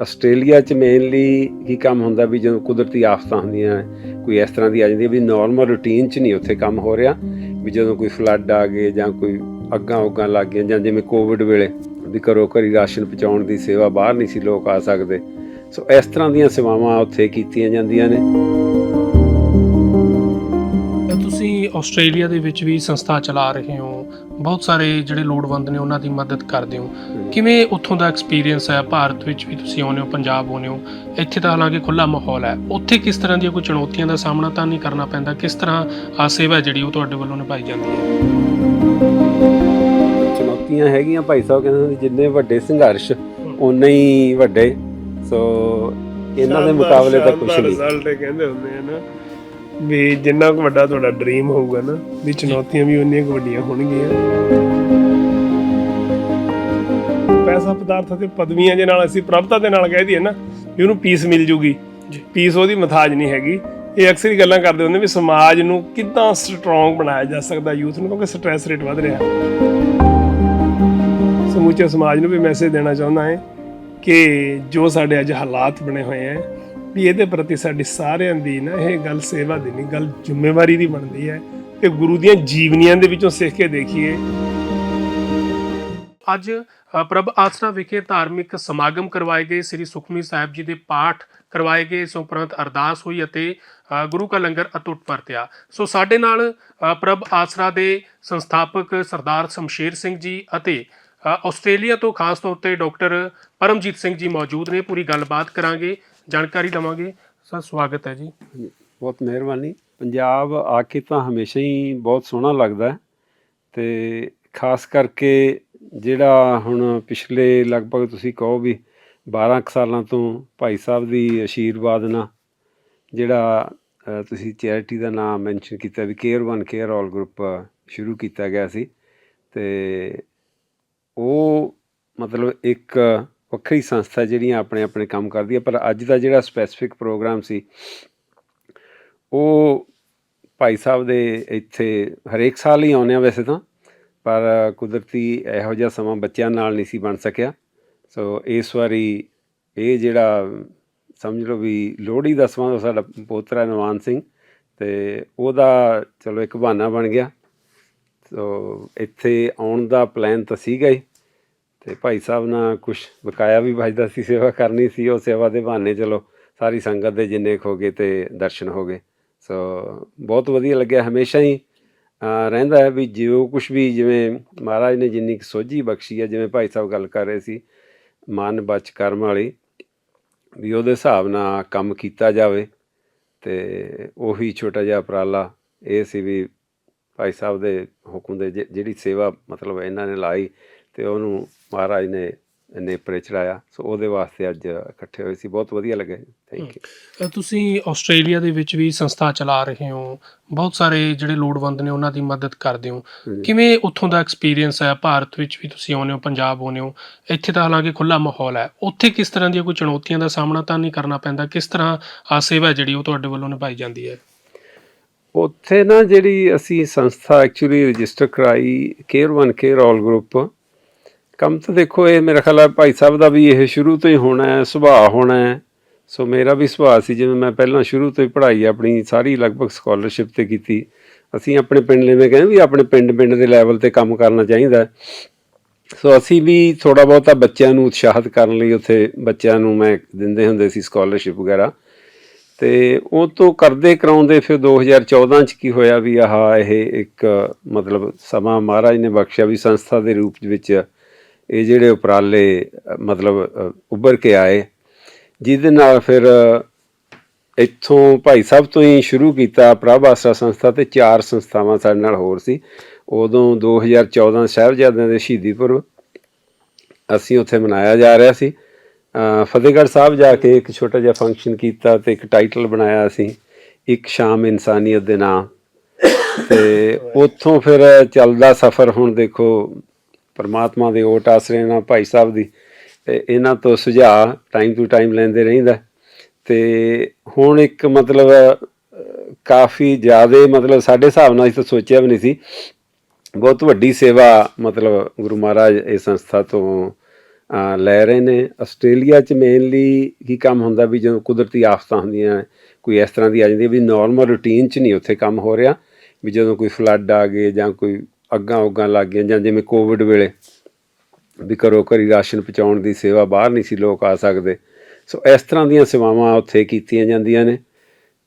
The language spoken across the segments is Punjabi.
ਆਸਟ੍ਰੇਲੀਆ 'ਚ ਮੇਨਲੀ ਕੀ ਕੰਮ ਹੁੰਦਾ ਵੀ ਜਦੋਂ ਕੁਦਰਤੀ ਆਫਤਾਂ ਹੁੰਦੀਆਂ, ਕੋਈ ਇਸ ਤਰ੍ਹਾਂ ਦੀ ਆ ਜਾਂਦੀ ਹੈ ਵੀ ਨਾਰਮਲ ਰੂਟੀਨ 'ਚ ਨਹੀਂ ਉੱਥੇ ਕੰਮ ਹੋ ਰਿਹਾ। ਵੀ ਜਦੋਂ ਕੋਈ ਫਲੱਡ ਆ ਗਏ ਜਾਂ ਕੋਈ ਅੱਗਾਂ ਉੱਗਾਂ ਲੱਗ ਗਈਆਂ ਜਾਂ ਜਿਵੇਂ ਕੋਵਿਡ ਵੇਲੇ ਵੀ ਘਰੋਂ ਘਰੀ ਰਾਸ਼ਨ ਪਹੁੰਚਾਉਣ ਦੀ ਸੇਵਾ ਬਾਹਰ ਨਹੀਂ ਸੀ ਲੋਕ ਆ ਸਕਦੇ। ਸੋ ਇਸ ਤਰ੍ਹਾਂ ਦੀਆਂ ਸੇਵਾਵਾਂ ਉੱਥੇ ਕੀਤੀਆਂ ਜਾਂਦੀਆਂ ਨੇ। ਤੁਸੀਂ ਆਸਟ੍ਰੇਲੀਆ ਦੇ ਵਿੱਚ ਵੀ ਸੰਸਥਾ ਚਲਾ ਰਹੇ ਹੋ। ਬਹੁਤ ਸਾਰੇ ਜਿਹੜੇ ਲੋੜਵੰਦ ਨੇ ਉਹਨਾਂ ਦੀ ਮਦਦ ਕਰਦੇ ਹੋ। ਕਿਵੇਂ ਉੱਥੋਂ ਦਾ ਐਕਸਪੀਰੀਅੰਸ ਹੈ? ਭਾਰਤ ਵਿੱਚ ਵੀ ਤੁਸੀਂ ਆਉਂਦੇ ਹੋ ਪੰਜਾਬ ਆਉਂਦੇ ਹੋ। ਇੱਥੇ ਤਾਂ ਹਾਲਾਂਕਿ ਖੁੱਲਾ ਮਾਹੌਲ ਹੈ। ਉੱਥੇ ਕਿਸ ਤਰ੍ਹਾਂ ਦੀਆਂ ਕੋਈ ਚੁਣੌਤੀਆਂ ਦਾ ਸਾਹਮਣਾ ਤਾਂ ਨਹੀਂ ਕਰਨਾ ਪੈਂਦਾ? ਕਿਸ ਤਰ੍ਹਾਂ ਆ ਸੇਵਾ ਜਿਹੜੀ ਉਹ ਤੁਹਾਡੇ ਵੱਲੋਂ ਨਿਭਾਈ ਜਾਂਦੀ ਹੈ? ਚੁਣੌਤੀਆਂ ਹੈਗੀਆਂ ਭਾਈ ਸਾਹਿਬ ਕਹਿੰਦੇ ਹੁੰਦੇ ਜਿੰਨੇ ਵੱਡੇ ਸੰਘਰਸ਼ ਉਨੇ ਹੀ ਵੱਡੇ। ਸੋ ਇਹਨਾਂ ਦੇ ਮੁਕਾਬਲੇ ਤਾਂ ਕੁਝ ਨਹੀਂ। ਰਿਜ਼ਲਟ ਕਹਿੰਦੇ ਹੁੰਦੇ ਆ ਨਾ। ਵੀ ਜਿੰਨਾ ਕੁ ਵੱਡਾ ਤੁਹਾਡਾ ਡ੍ਰੀਮ ਹੋਊਗਾ ਨਾ ਵੀ ਚੁਣੌਤੀਆਂ ਵੀ ਉਨੀਆਂ ਕੁ ਵੱਡੀਆਂ ਹੋਣਗੀਆਂ। ਪੈਸਾ ਪਦਾਰਥ ਅਤੇ ਪਦਵੀਆਂ ਦੇ ਨਾਲ ਅਸੀਂ ਪ੍ਰਭਤਾ ਦੇ ਨਾਲ ਕਹਿ ਦਈਏ ਨਾ ਵੀ ਉਹਨੂੰ ਪੀਸ ਮਿਲ ਜੂਗੀ। ਪੀਸ ਉਹਦੀ ਮਥਾਜ ਨਹੀਂ ਹੈਗੀ। ਇਹ ਅਕਸਰ ਹੀ ਗੱਲਾਂ ਕਰਦੇ ਹੁੰਦੇ ਵੀ ਸਮਾਜ ਨੂੰ ਕਿੱਦਾਂ ਸਟਰੋਂਗ ਬਣਾਇਆ ਜਾ ਸਕਦਾ ਯੂਥ ਨੂੰ ਕਿਉਂਕਿ ਸਟ੍ਰੈਸ ਰੇਟ ਵੱਧ ਰਿਹਾ। ਸਮੁੱਚੇ ਸਮਾਜ ਨੂੰ ਵੀ ਮੈਸੇਜ ਦੇਣਾ ਚਾਹੁੰਦਾ ਹਾਂ ਕਿ ਜੋ ਸਾਡੇ ਅੱਜ ਹਾਲਾਤ ਬਣੇ ਹੋਏ ਹੈ ਵੀ ਇਹਦੇ ਪ੍ਰਤੀ ਸਾਡੀ ਸਾਰਿਆਂ ਦੀ ਨਾ ਇਹ ਗੱਲ ਸੇਵਾ ਦੀ ਨਹੀਂ, ਗੱਲ ਜ਼ਿੰਮੇਵਾਰੀ ਦੀ ਬਣਦੀ ਹੈ। ਤੇ ਗੁਰੂ ਦੀਆਂ ਜੀਵਨੀਆਂ ਦੇ ਵਿੱਚੋਂ ਸਿੱਖ ਕੇ ਦੇਖੀਏ। ਅੱਜ ਪ੍ਰਭ ਆਸਰਾ ਵਿਖੇ ਧਾਰਮਿਕ ਸਮਾਗਮ ਕਰਵਾਏ ਗਏ। ਸ੍ਰੀ ਸੁਖਮਨੀ ਸਾਹਿਬ ਜੀ ਦੇ ਪਾਠ ਕਰਵਾਏ ਗਏ। ਇਸ ਉਪਰੰਤ ਅਰਦਾਸ ਹੋਈ ਅਤੇ ਗੁਰੂ ਕਾ ਲੰਗਰ ਅਟੁੱਟ ਵਰਤਿਆ। ਸੋ ਸਾਡੇ ਨਾਲ ਪ੍ਰਭ ਆਸਰਾ ਦੇ ਸੰਸਥਾਪਕ ਸਰਦਾਰ ਸ਼ਮਸ਼ੇਰ ਸਿੰਘ ਜੀ ਅਤੇ ਆਸਟ੍ਰੇਲੀਆ ਤੋਂ ਖਾਸ ਤੌਰ ਤੇ ਡਾਕਟਰ ਪਰਮਜੀਤ ਸਿੰਘ ਜੀ ਮੌਜੂਦ ਨੇ। ਪੂਰੀ ਗੱਲਬਾਤ ਕਰਾਂਗੇ। ਜਾਣਕਾਰੀ ਲਵਾਂਗੇ ਸਰ, ਸਵਾਗਤ ਹੈ ਜੀ। ਬਹੁਤ ਮਿਹਰਬਾਨੀ। ਪੰਜਾਬ ਆ ਕੇ ਤਾਂ ਹਮੇਸ਼ਾ ਹੀ ਬਹੁਤ ਸੋਹਣਾ ਲੱਗਦਾ ਹੈ ਤੇ ਖਾਸ ਕਰਕੇ ਜਿਹੜਾ ਹੁਣ ਪਿਛਲੇ ਲਗਭਗ ਤੁਸੀਂ ਕਹੋ ਵੀ 12 ਕੁ ਸਾਲਾਂ ਤੋਂ ਭਾਈ ਸਾਹਿਬ ਦੀ ਆਸ਼ੀਰਵਾਦ ਨਾਲ ਜਿਹੜਾ ਤੁਸੀਂ ਚੈਰਿਟੀ ਦਾ ਨਾਮ ਮੈਂਸ਼ਨ ਕੀਤਾ ਵੀ Care One, Care All Group ਸ਼ੁਰੂ ਕੀਤਾ ਗਿਆ ਸੀ ਤੇ ਉਹ ਮਤਲਬ ਇੱਕ ਵੱਖਰੀ ਸੰਸਥਾ ਜਿਹੜੀਆਂ ਆਪਣੇ ਆਪਣੇ ਕੰਮ ਕਰਦੀ ਹੈ ਪਰ ਅੱਜ ਦਾ ਜਿਹੜਾ ਸਪੈਸੀਫਿਕ ਪ੍ਰੋਗਰਾਮ ਸੀ, ਉਹ ਭਾਈ ਸਾਹਿਬ ਦੇ ਇੱਥੇ ਹਰੇਕ ਸਾਲ ਹੀ ਆਉਂਦੇ ਆ ਵੈਸੇ ਤਾਂ, ਪਰ ਕੁਦਰਤੀ ਇਹੋ ਜਿਹਾ ਸਮਾਂ ਬੱਚਿਆਂ ਨਾਲ ਨਹੀਂ ਸੀ ਬਣ ਸਕਿਆ। ਸੋ ਇਸ ਵਾਰੀ ਇਹ ਜਿਹੜਾ, ਸਮਝ ਲਓ ਵੀ ਲੋਹੜੀ ਦਾ ਸਮਾਂ ਸਾਡਾ ਪੋਤਰਾ ਨਵਾਨ ਸਿੰਘ ਤੇ ਉਹਦਾ ਚਲੋ ਇੱਕ ਬਹਾਨਾ ਬਣ ਗਿਆ। ਸੋ ਇੱਥੇ ਆਉਣ ਦਾ ਪਲਾਨ ਤਾਂ ਸੀਗਾ ਹੀ। ਤੇ ਭਾਈ ਸਾਹਿਬ ਨਾਲ ਕੁਝ ਬਕਾਇਆ ਵੀ ਵੱਜਦਾ ਸੀ, ਸੇਵਾ ਕਰਨੀ ਸੀ, ਉਹ ਸੇਵਾ ਦੇ ਬਹਾਨੇ ਚਲੋ ਸਾਰੀ ਸੰਗਤ ਦੇ ਜਿੰਨੇ ਕੁ ਹੋ ਗਏ ਤੇ ਦਰਸ਼ਨ ਹੋ ਗਏ। ਸੋ ਬਹੁਤ ਵਧੀਆ ਲੱਗਿਆ, ਹਮੇਸ਼ਾ ਹੀ ਰਹਿੰਦਾ ਹੈ ਵੀ ਜੋ ਕੁਝ ਵੀ ਜਿਵੇਂ ਮਹਾਰਾਜ ਨੇ ਜਿੰਨੀ ਕੁ ਸੋਝੀ ਬਖਸ਼ੀ ਹੈ, ਜਿਵੇਂ ਭਾਈ ਸਾਹਿਬ ਗੱਲ ਕਰ ਰਹੇ ਸੀ, ਮਨ ਬਚ ਕਰਮ ਵਾਲੀ, ਵੀ ਉਹਦੇ ਹਿਸਾਬ ਨਾਲ ਕੰਮ ਕੀਤਾ ਜਾਵੇ ਤੇ ਉਹੀ ਛੋਟਾ ਜਿਹਾ ਉਪਰਾਲਾ ਇਹ ਸੀ ਵੀ ਭਾਈ ਸਾਹਿਬ ਦੇ ਹੁਕਮ ਦੇ ਜਿ- ਜਿਹੜੀ ਸੇਵਾ ਮਤਲਬ ਇਹਨਾਂ ਨੇ ਲਾਈ ਤੇ ਉਹਨੂੰ ਮਹਾਰਾਜ ਨੇ ਨੇਪਰੇ ਚੜਾਇਆ। ਸੋ ਉਹਦੇ ਵਾਸਤੇ ਅੱਜ ਇਕੱਠੇ ਹੋਏ ਸੀ। ਬਹੁਤ ਵਧੀਆ ਲੱਗਿਆ ਥੈਂਕ ਯੂ ਤੁਸੀਂ ਆਸਟ੍ਰੇਲੀਆ ਦੇ ਵਿੱਚ ਵੀ ਸੰਸਥਾ ਚਲਾ ਰਹੇ ਹੋ। ਬਹੁਤ ਸਾਰੇ ਜਿਹੜੇ ਲੋੜਵੰਦ ਨੇ ਉਹਨਾਂ ਦੀ ਮਦਦ ਕਰਦੇ ਹੋ। ਕਿਵੇਂ ਉੱਥੋਂ ਦਾ ਐਕਸਪੀਰੀਅੰਸ ਹੈ? ਭਾਰਤ ਵਿੱਚ ਵੀ ਤੁਸੀਂ ਆਉਂਦੇ ਹੋ ਪੰਜਾਬ ਆਉਂਦੇ ਹੋ। ਇੱਥੇ ਤਾਂ ਹਾਲਾਂਕਿ ਖੁੱਲਾ ਮਾਹੌਲ ਹੈ। ਉੱਥੇ ਕਿਸ ਤਰ੍ਹਾਂ ਦੀਆਂ ਕੋਈ ਚੁਣੌਤੀਆਂ ਦਾ ਸਾਹਮਣਾ ਤਾਂ ਨਹੀਂ ਕਰਨਾ ਪੈਂਦਾ? ਕਿਸ ਤਰ੍ਹਾਂ ਆ ਸੇਵਾ ਜਿਹੜੀ ਉਹ ਤੁਹਾਡੇ ਵੱਲੋਂ ਨਿਭਾਈ ਜਾਂਦੀ ਹੈ? ਉੱਥੇ ਨਾ ਜਿਹੜੀ ਅਸੀਂ ਸੰਸਥਾ ਐਕਚੁਅਲੀ ਰਜਿਸਟਰ ਕਰਾਈ Care One Care All Group ਕੰਮ ਤਾਂ ਦੇਖੋ ਇਹ ਮੇਰਾ ਖਿਆਲ ਹੈ ਭਾਈ ਸਾਹਿਬ ਦਾ ਵੀ ਇਹ ਸ਼ੁਰੂ ਤੋਂ ਹੀ ਹੋਣਾ ਹੈ, ਸੁਭਾਅ ਹੋਣਾ ਹੈ। ਸੋ ਮੇਰਾ ਵੀ ਸੁਭਾਅ ਸੀ, ਜਿਵੇਂ ਮੈਂ ਪਹਿਲਾਂ ਸ਼ੁਰੂ ਤੋਂ ਹੀ ਪੜ੍ਹਾਈ ਆਪਣੀ ਸਾਰੀ ਲਗਭਗ ਸਕਾਲਰਸ਼ਿਪ ਤੇ ਕੀਤੀ। ਅਸੀਂ ਆਪਣੇ ਪਿੰਡ ਲਈ ਮੈਂ ਕਹਿੰਦਾ ਵੀ ਆਪਣੇ ਪਿੰਡ ਪਿੰਡ ਦੇ ਲੈਵਲ ਤੇ ਕੰਮ ਕਰਨਾ ਚਾਹੀਦਾ ਸੋ ਅਸੀਂ ਵੀ ਥੋੜਾ ਬਹੁਤਾ ਬੱਚਿਆਂ ਨੂੰ ਉਤਸ਼ਾਹਿਤ ਕਰਨ ਲਈ ਉੱਥੇ ਬੱਚਿਆਂ ਨੂੰ ਮੈਂ ਦਿੰਦੇ ਹੁੰਦੇ ਸੀ ਸਕਾਲਰਸ਼ਿਪ ਵਗੈਰਾ। ਤੇ ਉਹ ਤੋਂ ਕਰਦੇ ਕਰਾਉਂਦੇ ਫਿਰ 2014 ਚ ਕੀ ਹੋਇਆ ਵੀ ਆਹ ਇਹ ਇੱਕ ਮਤਲਬ ਸਮਾਂ ਮਹਾਰਾਜ ਨੇ ਬਖਸ਼ਿਆ ਵੀ ਸੰਸਥਾ ਦੇ ਰੂਪ ਵਿੱਚ ਇਹ ਜਿਹੜੇ ਉਪਰਾਲੇ ਮਤਲਬ ਅ, ਉੱਭਰ ਕੇ ਆਏ ਜਿਹਦੇ ਨਾਲ ਫਿਰ ਇੱਥੋਂ ਭਾਈ ਸਾਹਿਬ ਤੋਂ ਹੀ ਸ਼ੁਰੂ ਕੀਤਾ ਪ੍ਰਭ ਆਸਰਾ ਸੰਸਥਾ ਤੇ ਚਾਰ ਸੰਸਥਾਵਾਂ ਸਾਡੇ ਨਾਲ ਹੋਰ ਸੀ। ਉਦੋਂ 2014 ਸਾਹਿਬਜ਼ਾਦਿਆਂ ਦੇ ਸ਼ਹੀਦੀ ਪੁਰਬ ਅਸੀਂ ਉੱਥੇ ਮਨਾਇਆ ਜਾ ਰਿਹਾ ਸੀ। ਫਤਿਹਗੜ੍ਹ ਸਾਹਿਬ ਜਾ ਕੇ ਇੱਕ ਛੋਟਾ ਜਿਹਾ ਫੰਕਸ਼ਨ ਕੀਤਾ ਤੇ ਇੱਕ ਟਾਈਟਲ ਬਣਾਇਆ ਅਸੀਂ ਇੱਕ ਸ਼ਾਮ ਇਨਸਾਨੀਅਤ ਦੇ ਨਾਮ ਤੇ ਉੱਥੋਂ ਫਿਰ ਚੱਲਦਾ ਸਫ਼ਰ ਹੁਣ ਦੇਖੋ ਪਰਮਾਤਮਾ ਦੇ ਓਟ ਆਸਰੇ ਨਾਲ ਭਾਈ ਸਾਹਿਬ ਦੀ, ਤੇ ਇਹਨਾਂ ਤੋਂ ਸੁਝਾਅ ਟਾਈਮ ਟੂ ਟਾਈਮ ਲੈਂਦੇ ਰਹਿੰਦਾ। ਤੇ ਹੁਣ ਇੱਕ ਮਤਲਬ, ਕਾਫੀ ਜ਼ਿਆਦਾ ਮਤਲਬ ਸਾਡੇ ਹਿਸਾਬ ਨਾਲ ਅਸੀਂ ਤਾਂ ਸੋਚਿਆ ਵੀ ਨਹੀਂ ਸੀ। ਬਹੁਤ ਵੱਡੀ ਸੇਵਾ ਮਤਲਬ ਗੁਰੂ ਮਹਾਰਾਜ ਇਸ ਸੰਸਥਾ ਤੋਂ ਲੈ ਰਹੇ ਨੇ। ਆਸਟ੍ਰੇਲੀਆ 'ਚ ਮੇਨਲੀ ਕੀ ਕੰਮ ਹੁੰਦਾ ਵੀ ਜਦੋਂ ਕੁਦਰਤੀ ਆਫਤਾਂ ਹੁੰਦੀਆਂ, ਕੋਈ ਇਸ ਤਰ੍ਹਾਂ ਦੀ ਆ ਜਾਂਦੀ ਵੀ ਨਾਰਮਲ ਰੂਟੀਨ 'ਚ ਨਹੀਂ ਉੱਥੇ ਕੰਮ ਹੋ ਰਿਹਾ। ਵੀ ਜਦੋਂ ਕੋਈ ਫਲੱਡ ਆ ਗਏ ਜਾਂ ਕੋਈ ਅੱਗਾਂ ਉੱਗਾਂ ਲੱਗ ਗਈਆਂ, ਜਾਂ ਜਿਵੇਂ ਕੋਵਿਡ ਵੇਲੇ ਵੀ ਘਰੋਂ ਘਰੀ ਰਾਸ਼ਨ ਪਹੁੰਚਾਉਣ ਦੀ ਸੇਵਾ ਬਾਹਰ ਨਹੀਂ ਸੀ ਲੋਕ ਆ ਸਕਦੇ। ਸੋ ਇਸ ਤਰ੍ਹਾਂ ਦੀਆਂ ਸੇਵਾਵਾਂ ਉੱਥੇ ਕੀਤੀਆਂ ਜਾਂਦੀਆਂ ਨੇ